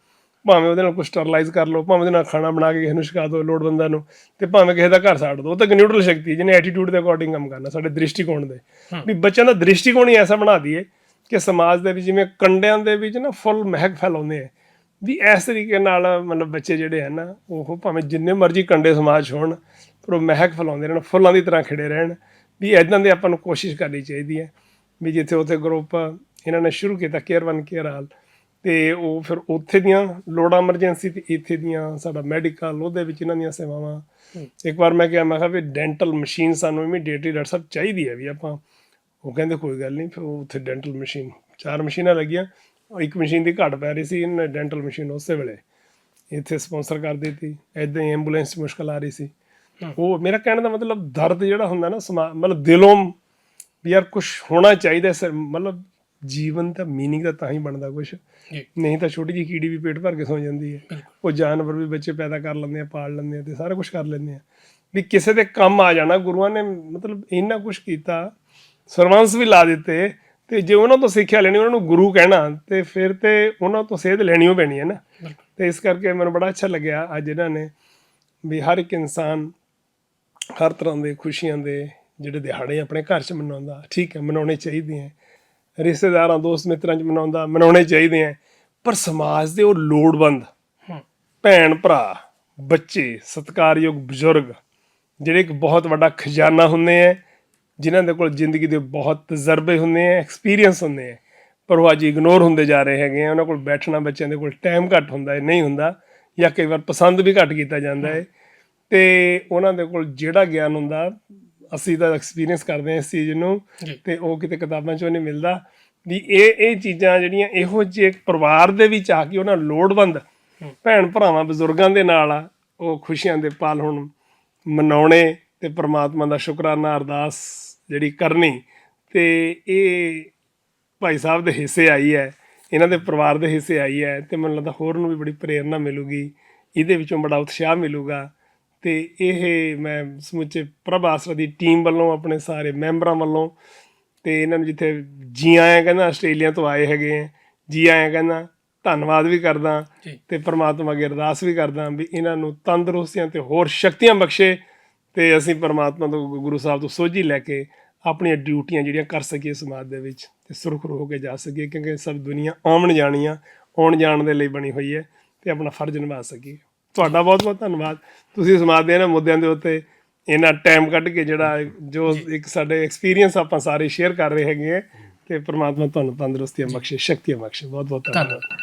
ਭਾਵੇਂ ਉਹਦੇ ਨਾਲ ਕੁਝ ਸਟਰਲਾਈਜ਼ ਕਰ ਲਓ ਭਾਵੇਂ ਉਹਦੇ ਨਾਲ ਖਾਣਾ ਬਣਾ ਕੇ ਕਿਸੇ ਨੂੰ ਛਕਾ ਦਿਓ ਲੋੜਵੰਦਾਂ ਨੂੰ ਤੇ ਭਾਵੇਂ ਕਿਸੇ ਦਾ ਘਰ ਸਾੜ ਦਿਓ ਉਹ ਤਾਂ ਇੱਕ ਨਿਊਟਰਲ ਸ਼ਕਤੀ ਹੈ ਜਿਹਨੇ ਐਟੀਟਿਊਡ ਦੇ ਅਕੋਰਡਿੰਗ ਕੰਮ ਕਰਨਾ ਸਾਡੇ ਦ੍ਰਿਸ਼ਟੀਕੋਣ ਦੇ। ਵੀ ਬੱਚਿਆਂ ਦਾ ਦ੍ਰਿਸ਼ਟੀਕੋਣ ਹੀ ਐਸਾ ਬਣਾ ਦਈਏ ਕਿ ਸਮਾਜ ਦੇ ਵਿੱਚ ਜਿਵੇਂ ਕੰਡਿਆਂ ਦੇ ਵਿੱਚ ਨਾ ਫੁੱਲ ਮਹਿਕ ਫੈਲਾਉਂਦੇ ਆ। ਵੀ ਇਸ ਤਰੀਕੇ ਨਾਲ ਮਤਲਬ ਬੱਚੇ ਜਿਹੜੇ ਹਨ ਉਹ ਭਾਵੇਂ ਜਿੰਨੇ ਮਰਜ਼ੀ ਕੰਡੇ ਸਮਾਜ ਹੋਣ ਪਰ ਉਹ ਮਹਿਕ ਫੈਲਾਉਂਦੇ ਰਹਿਣ ਫੁੱਲਾਂ ਦੀ ਤਰ੍ਹਾਂ ਖਿੜੇ ਰਹਿਣ ਵੀ ਇਦਾਂ ਦੇ ਆਪਾਂ ਨੂੰ ਕੋਸ਼ਿਸ਼ ਕਰਨੀ ਚਾਹੀਦੀ ਹੈ ਵੀ ਜਿੱਥੇ ਉੱਥੇ ਗਰੁੱਪ ਇਹਨਾਂ ਨੇ ਸ਼ੁਰੂ ਕੀਤਾ ਕੇਅਰ ਵਨ ਕੇਅਰ ਆਲ ਤੇ ਉਹ ਫਿਰ ਉੱਥੇ ਦੀਆਂ ਲੋੜਾਂ ਐਮਰਜੈਂਸੀ ਤੇ ਇੱਥੇ ਦੀਆਂ ਸਾਡਾ ਮੈਡੀਕਲ ਉਹਦੇ ਵਿੱਚ ਇਹਨਾਂ ਦੀਆਂ ਸੇਵਾਵਾਂ। ਇੱਕ ਵਾਰ ਮੈਂ ਕਿਹਾ ਮੈਂ ਕਿਹਾ ਵੀ ਡੈਂਟਲ ਮਸ਼ੀਨ ਸਾਨੂੰ ਇਮੀਡੀਏਟਲੀ ਡਾਕਟਰ ਸਾਹਿਬ ਚਾਹੀਦੀ ਹੈ ਵੀ ਆਪਾਂ ਉਹ ਕਹਿੰਦੇ ਕੋਈ ਗੱਲ ਨਹੀਂ ਫਿਰ ਉਹ ਉੱਥੇ ਡੈਂਟਲ ਮਸ਼ੀਨ ਚਾਰ ਮਸ਼ੀਨਾਂ ਲੱਗੀਆਂ ਇੱਕ ਮਸ਼ੀਨ ਦੀ ਘਾਟ ਪੈ ਰਹੀ ਸੀ ਇਹਨਾਂ ਡੈਂਟਲ ਮਸ਼ੀਨ ਉਸੇ ਵੇਲੇ ਇੱਥੇ ਸਪਾਂਸਰ ਕਰ ਦਿੱਤੀ ਐਦਾਂ ਹੀ ਐਂਬੂਲੈਂਸ ਮੁਸ਼ਕਲ ਆ ਰਹੀ ਸੀ। ਉਹ ਮੇਰਾ ਕਹਿਣ ਦਾ ਮਤਲਬ ਦਰਦ ਜਿਹੜਾ ਹੁੰਦਾ ਨਾ ਸਮਾ ਮਤਲਬ ਦਿਲੋਂ ਵੀ ਯਾਰ ਕੁਝ ਹੋਣਾ ਚਾਹੀਦਾ ਸਰ ਮਤਲਬ ਜੀਵਨ ਦਾ मीनिंग ਤਾਂ ਤਾਂ ਹੀ ਬਣਦਾ ਕੁਝ ਜੀ ਨਹੀਂ ਤਾਂ ਛੋਟੀ ਜਿਹੀ ਕੀੜੀ ਵੀ ਪੇਟ ਭਰ ਕੇ ਸੌ ਜਾਂਦੀ ਹੈ ਉਹ ਜਾਨਵਰ ਵੀ ਬੱਚੇ ਪੈਦਾ ਕਰ ਲੈਂਦੇ ਆ ਪਾਲ ਲੈਂਦੇ ਆ ਤੇ ਸਾਰਾ ਕੁਝ ਕਰ ਲੈਂਦੇ ਆ ਵੀ ਕਿਸੇ ਦੇ ਕੰਮ ਆ ਜਾਣਾ ਗੁਰੂਆਂ ਨੇ ਮਤਲਬ ਇੰਨਾ ਕੁਝ ਕੀਤਾ ਸਰਵੰਸ ਵੀ ਲਾ ਦਿੱਤੇ ਤੇ ਜੇ ਉਹਨਾਂ ਤੋਂ ਸਿੱਖਿਆ ਲੈਣੀ ਉਹਨਾਂ ਨੂੰ ਗੁਰੂ ਕਹਿਣਾ ਤੇ ਫਿਰ ਤੇ ਉਹਨਾਂ ਤੋਂ ਸੇਧ ਲੈਣੀ ਓ ਪੈਣੀ ਹੈ ਨਾ ਤੇ ਇਸ ਕਰਕੇ ਮੈਨੂੰ ਬੜਾ ਅੱਛਾ ਲੱਗਿਆ ਅੱਜ ਇਹਨਾਂ ਨੇ ਵੀ ਹਰ ਇੱਕ ਇਨਸਾਨ ਹਰ ਤਰ੍ਹਾਂ ਦੇ ਖੁਸ਼ੀਆਂ ਦੇ ਜਿਹੜੇ ਦਿਹਾੜੇ ਆਪਣੇ ਘਰ 'ਚ ਮਨਾਉਂਦਾ ਠੀਕ ਹੈ ਮਨਾਉਣੇ ਚਾਹੀਦੇ ਹੈ। ਰਿਸ਼ਤੇਦਾਰਾਂ ਦੋਸਤ ਮਿੱਤਰਾਂ 'ਚ ਮਨਾਉਂਦਾ ਮਨਾਉਣੇ ਚਾਹੀਦੇ ਹੈ। ਪਰ ਸਮਾਜ ਦੇ ਉਹ ਲੋੜਵੰਦ ਭੈਣ ਭਰਾ ਬੱਚੇ ਸਤਿਕਾਰਯੋਗ ਬਜ਼ੁਰਗ ਜਿਹੜੇ ਇੱਕ ਬਹੁਤ ਵੱਡਾ ਖਜ਼ਾਨਾ ਹੁੰਦੇ ਆ ਜਿਨ੍ਹਾਂ ਦੇ ਕੋਲ ਜ਼ਿੰਦਗੀ ਦੇ ਬਹੁਤ ਤਜਰਬੇ ਹੁੰਦੇ ਆ ਐਕਸਪੀਰੀਅੰਸ ਹੁੰਦੇ ਆ ਪਰ ਉਹ ਅੱਜ ਇਗਨੋਰ ਹੁੰਦੇ ਜਾ ਰਹੇ ਹੈਗੇ ਆ ਉਹਨਾਂ ਕੋਲ ਬੈਠਣਾ ਬੱਚਿਆਂ ਦੇ ਕੋਲ ਟਾਈਮ ਘੱਟ ਹੁੰਦਾ ਹੈ ਨਹੀਂ ਹੁੰਦਾ ਜਾਂ ਕਈ ਵਾਰ ਪਸੰਦ ਵੀ ਘੱਟ ਕੀਤਾ ਜਾਂਦਾ ਹੈ। ਤੇ ਉਹਨਾਂ ਦੇ ਕੋਲ ਜਿਹੜਾ ਗਿਆਨ ਹੁੰਦਾ ਅਸੀਂ ਤਾਂ ਐਕਸਪੀਰੀਅੰਸ ਕਰਦੇ ਹਾਂ ਇਸ ਚੀਜ਼ ਨੂੰ। ਤੇ ਉਹ ਕਿਤੇ ਕਿਤਾਬਾਂ 'ਚੋਂ ਨਹੀਂ ਮਿਲਦਾ। ਵੀ ਇਹ ਇਹ ਚੀਜ਼ਾਂ ਜਿਹੜੀਆਂ ਇਹੋ ਜਿਹੇ ਪਰਿਵਾਰ ਦੇ ਵਿੱਚ ਆ ਕੇ ਉਹਨਾਂ ਲੋੜਵੰਦ ਭੈਣ ਭਰਾਵਾਂ ਬਜ਼ੁਰਗਾਂ ਦੇ ਨਾਲ ਆ ਉਹ ਖੁਸ਼ੀਆਂ ਦੇ ਪਲ ਹੁਣ ਮਨਾਉਣੇ ਤੇ ਪ੍ਰਮਾਤਮਾ ਦਾ ਸ਼ੁਕਰਾਨਾ ਅਰਦਾਸ ਜਿਹੜੀ ਕਰਨੀ ਤੇ ਇਹ ਭਾਈ ਸਾਹਿਬ ਦੇ ਹਿੱਸੇ ਆਈ ਹੈ ਇਹਨਾਂ ਦੇ ਪਰਿਵਾਰ ਦੇ ਹਿੱਸੇ ਆਈ ਹੈ ਤੇ ਮੈਨੂੰ ਲੱਗਦਾ ਹੋਰ ਨੂੰ ਵੀ ਬੜੀ ਪ੍ਰੇਰਣਾ ਮਿਲੂਗੀ ਇਹਦੇ ਵਿੱਚੋਂ ਬੜਾ ਉਤਸ਼ਾਹ ਮਿਲੂਗਾ। ਤੇ ਇਹ ਮੈਂ ਸਮੁੱਚੇ ਪ੍ਰਭ ਆਸਰਾ ਦੀ ਟੀਮ ਵੱਲੋਂ ਆਪਣੇ ਸਾਰੇ ਮੈਂਬਰਾਂ ਵੱਲੋਂ ਤੇ ਇਹਨਾਂ ਨੂੰ ਜਿੱਥੇ ਜੀ ਆਇਆਂ ਕਹਿੰਦਾ ਆਸਟ੍ਰੇਲੀਆ ਤੋਂ ਆਏ ਹੈਗੇ ਆ ਜੀ ਆਇਆਂ ਕਹਿੰਦਾ ਧੰਨਵਾਦ ਵੀ ਕਰਦਾ। ਤੇ ਪ੍ਰਮਾਤਮਾ ਅੱਗੇ ਅਰਦਾਸ ਵੀ ਕਰਦਾ ਵੀ ਇਹਨਾਂ ਨੂੰ ਤੰਦਰੁਸਤੀਆਂ ਤੇ ਹੋਰ ਸ਼ਕਤੀਆਂ ਬਖਸ਼ੇ ਤੇ ਅਸੀਂ ਪ੍ਰਮਾਤਮਾ ਤੋਂ ਗੁਰੂ ਸਾਹਿਬ ਤੋਂ ਸੋਝੀ ਲੈ ਕੇ ਆਪਣੀਆਂ ਡਿਊਟੀਆਂ ਜਿਹੜੀਆਂ ਕਰ ਸਕੀਏ ਸਮਾਜ ਦੇ ਵਿੱਚ ਤੇ ਸੁਰਖਰੂ ਹੋ ਕੇ ਜਾ ਸਕੀਏ ਕਿਉਂਕਿ ਸਭ ਦੁਨੀਆ ਆਉਣ ਜਾਣੀਆਂ ਆਉਣ ਜਾਣ ਦੇ ਲਈ ਬਣੀ ਹੋਈ ਹੈ ਤੇ ਆਪਣਾ ਫਰਜ਼ ਨਿਭਾ ਸਕੀਏ ਤੁਹਾਡਾ ਬਹੁਤ ਬਹੁਤ ਧੰਨਵਾਦ। ਤੁਸੀਂ ਸਮਾਜ ਦੇ ਇਹਨਾਂ ਮੁੱਦਿਆਂ ਦੇ ਉੱਤੇ ਇਹਨਾਂ ਟਾਈਮ ਕੱਢ ਕੇ ਜਿਹੜਾ ਜੋ ਇੱਕ ਸਾਡੇ ਐਕਸਪੀਰੀਅੰਸ ਆਪਾਂ ਸਾਰੇ ਸ਼ੇਅਰ ਕਰ ਰਹੇ ਹੈਗੇ ਤੇ ਪ੍ਰਮਾਤਮਾ ਤੁਹਾਨੂੰ ਤੰਦਰੁਸਤੀਆਂ ਬਖਸ਼ੇ ਸ਼ਕਤੀਆਂ ਬਖਸ਼ੇ। ਬਹੁਤ ਬਹੁਤ ਧੰਨਵਾਦ।